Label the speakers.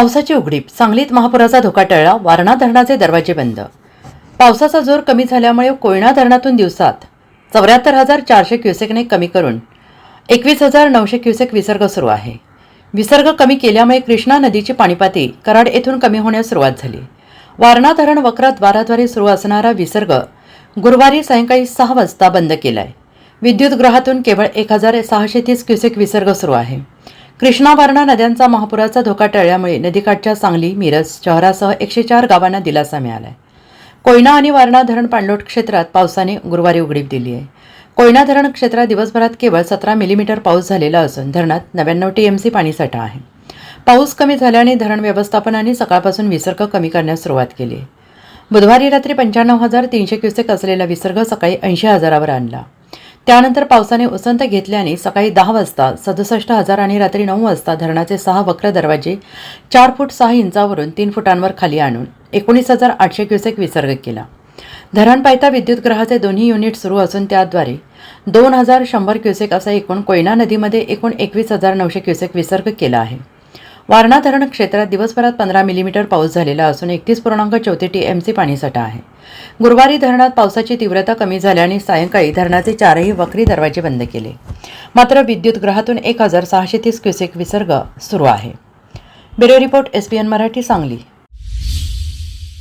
Speaker 1: पावसाची उघडीप. सांगलीत महापुराचा धोका टळला. वारणा धरणाचे दरवाजे बंद. पावसाचा जोर कमी झाल्यामुळे कोयना धरणातून दिवसात चौऱ्याहत्तर हजार चारशे क्युसेकने कमी करून एकवीस हजार नऊशे क्युसेक विसर्ग सुरू आहे. विसर्ग कमी केल्यामुळे कृष्णा नदीची पाणीपाती कराड येथून कमी होण्यास सुरुवात झाली. वारणा धरण वक्रद्वाराद्वारे सुरू असणारा विसर्ग गुरुवारी सायंकाळी सहा वाजता बंद केलाय. विद्युत गृहातून केवळ एक हजार सहाशे तीस क्युसेक विसर्ग सुरू आहे. कृष्णा वारणा नद्यांचा महापुराचा धोका टळल्यामुळे नदीकाठच्या सांगली मिरज शहरासह एकशे चार गावांना दिलासा मिळाला आहे कोयना आणि वारणा धरण पाणलोट क्षेत्रात पावसाने गुरुवारी उघडीप दिली आहे. कोयना धरण क्षेत्रात दिवसभरात केवळ सतरा मिलीमीटर पाऊस झालेला असून धरणात नव्याण्णव टीएमसी पाणीसाठा आहे. पाऊस कमी झाल्याने धरण व्यवस्थापनाने सकाळपासून विसर्ग कमी करण्यास सुरुवात केली आहे. बुधवारी रात्री पंच्याण्णव हजार तीनशे क्युसेक असलेला विसर्ग सकाळी ऐंशी हजारावर आणला. त्यानंतर पावसाने उसंत घेतल्याने सकाळी दहा वाजता सदुसष्ट हजार आणि रात्री नऊ वाजता धरणाचे सहा वक्र दरवाजे चार फूट सहा इंचावरून तीन फुटांवर खाली आणून एकोणीस हजार आठशे क्युसेक विसर्ग केला. धरण पायथा विद्युत ग्रहाचे दोन्ही युनिट सुरू असून त्याद्वारे दोन हजार शंभर क्युसेक असा एकूण कोयना नदीमध्ये एकूण एकवीस हजार नऊशे क्युसेक विसर्ग केला आहे. वारणा धरण क्षेत्रात दिवसभरात पंधरा मिलीमीटर पाऊस झालेला असून एकतीस पूर्णांक चौथी टी एम सी पाणीसाठा आहे. गुरुवारी धरणात पावसाची तीव्रता कमी झाल्याने सायंकाळी धरणाचे चारही वक्री दरवाजे बंद केले. मात्र विद्युत ग्रहातून एक हजार सहाशे तीस क्युसेक विसर्ग सुरू आहे. Bureau report S P N Marathi Sangli.